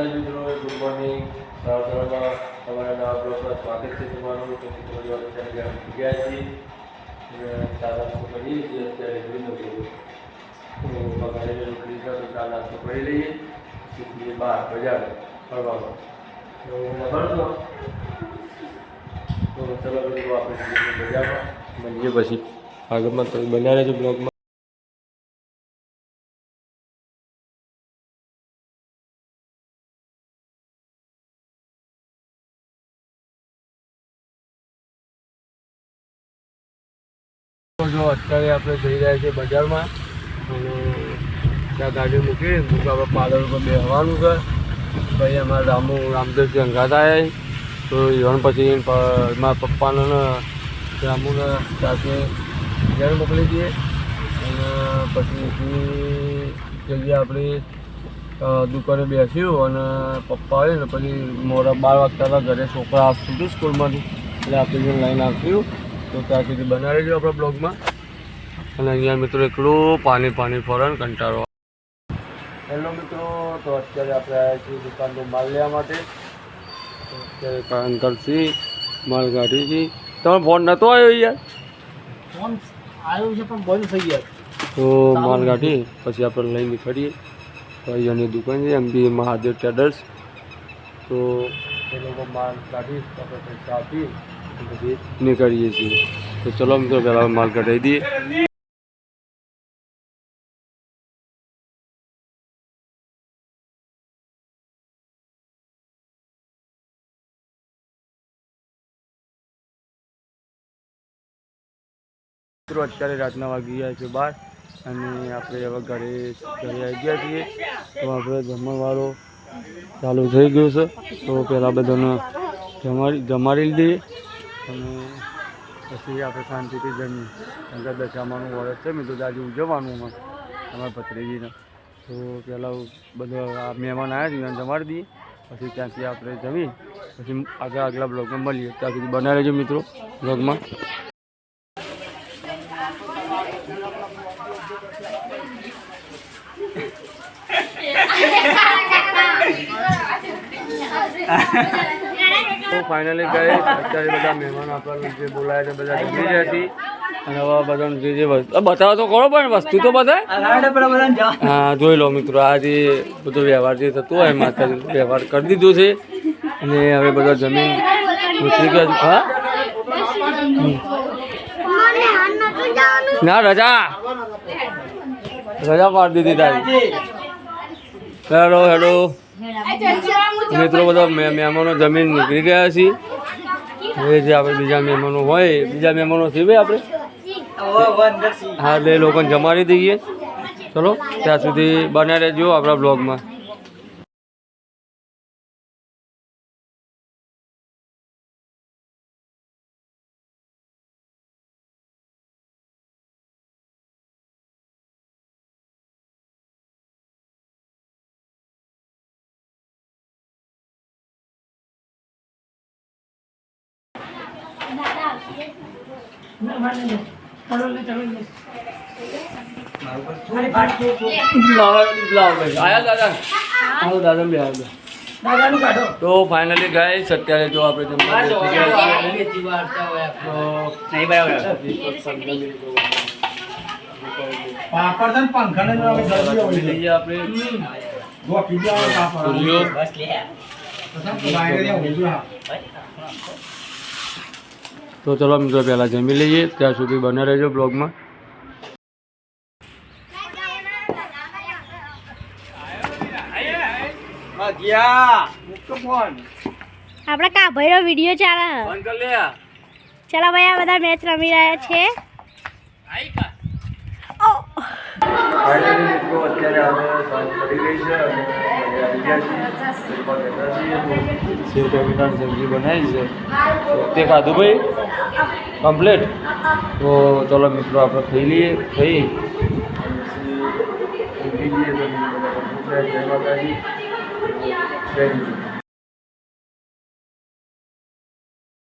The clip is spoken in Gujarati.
બધા જ મિત્રો ગુડ મોર્નિંગ સાવધાનમાં તમારા નવા બ્લોગમાં સ્વાગત છે તમારું. તો મિત્રો ગયા છીએ ચા નાસ્તો કરીએ છીએ અત્યારે જોઈ લો તો પગારે નોકરી તો ચા નાસ્તો કરી લઈએ. પછી બહાર બજાર ફરવામાં. તો ફરતો તો ચલો મિત્રો આપણે બજારમાં. મળીએ પછી. આગળમાં તો બનાવે છે બ્લોગમાં. તો અત્યારે આપણે જઈ રહ્યા છીએ બજારમાં. અને ત્યાં ગાડી મૂકી મૂકી આપણે પાર્લર ઉપર બેસવાનું છે. પછી અમારા રામુ રામદેવજી અંગાતા આવ્યા તો ઈવન પછી મારા પપ્પાને રામુને સાથે ઘેર મોકલી દઈએ. અને પછી જઈએ આપણે દુકાને બેસ્યું અને પપ્પા આવે ને પછી મોડા બાર વાગતા ઘરે છોકરા આવતું હતું સ્કૂલમાંથી. એટલે આપણે લાઈન આવ્યું તો ત્યાં સુધી બનાવી લેજો આપણા બ્લોગમાં. અને અહીંયા મિત્રો એકલું પાણી પાણી ફરે ને કંટાળો. હેલો મિત્રો તો અત્યારે આપણે આવ્યા છીએ દુકાનનું માલ લેવા માટે. અત્યારે અંકલથી માલ કાઢી તમે ફોન નહોતો આવ્યો યાર? ફોન આવ્યો છે પણ બંધ થઈ ગયા. તો માલ કાઢી પછી આપણે લઈને નીકળીએ. તો અહીંયાની દુકાન છે એમ બી મહાદેવ ટ્રેડર્સ. તો એ લોકો માલ કાઢી આપણે પૈસા આપી પછી નીકળીએ છીએ. તો ચલો મિત્રો પહેલાં માલ કઢાવી દઈએ. મિત્રો, અત્યારે રાતના વાગી ગયા છે બાર અને આપણે હવે ઘરે ઘરે આવી ગયા છીએ. તો આપણે જમણવાળો ચાલુ થઈ ગયો છે. તો પહેલાં બધાને જમાડી જમાડી દઈએ અને પછી આપણે શાંતિથી જમીએ. કારણ કે દશામાનું વર્ષ છે મિત્રો આજે ઉજવવાનું અમારે, અમારા ભત્રીજીને. તો પહેલાં બધા મહેમાન આવ્યા છે જમાડી દઈએ. પછી ત્યાંથી આપણે જમી પછી આગળ આગલા બ્લોગમાં મળીએ. ત્યાં સુધી બનાવી લેજો મિત્રો બ્લોગમાં તો ફાઇનલી ગઈ અત્યારે બધા મહેમાનો આપણને જે બોલાય છે બધા જમી રહ્યા છીએ. અને હવે બધાને જે જે વસ્તુ બતાવો તો ખરો પણ વસ્તુ તો બધા? હા જોઈ લો મિત્રો આ જે બધો વ્યવહાર જે થતો હોય માતાજી વ્યવહાર કરી દીધો છે. અને હવે બધા જમીન ઉતરી ગયા. હા? ના રજા. રજા પાડી દીધી તારી. હેલો હેલો મિત્રો બધા મહેમાનો જમીન નીકળી ગયા છીએ એ જે આપણે બીજા મહેમાનો હોય, બીજા મહેમાનો છે આપણે. હા એટલે લોકોને જમાડી દઈએ. ચલો, ત્યાં સુધી બન્યા રહેજો આપણા બ્લોગમાં. આયા દાદા આવો દાદા બે આવ્યા તો ફાઇનલી ગાઈસ અત્યારે જો આપણે જમવા બેસી ગયા છીએ. તો પંખા જમી લઈએ આપણે તો ચલો મિત્રો પહેલાં જમી લઈએ ત્યાં સુધી બને રહેજો બ્લોગમાં. આપણા કાભાઈનો વીડિયો ચાલે ચાલો ભાઈ આ બધા મેચ રમી રહ્યા છે. અત્યારે છે સેવ ટમેટાની સબ્જી બનાવી છે. તો ખાધું ભાઈ? કમ્પ્લીટ? તો ચલો મિત્રો આપણે ખાઈ લઈએ. ખાઈ? બધા જય માતાજી. જય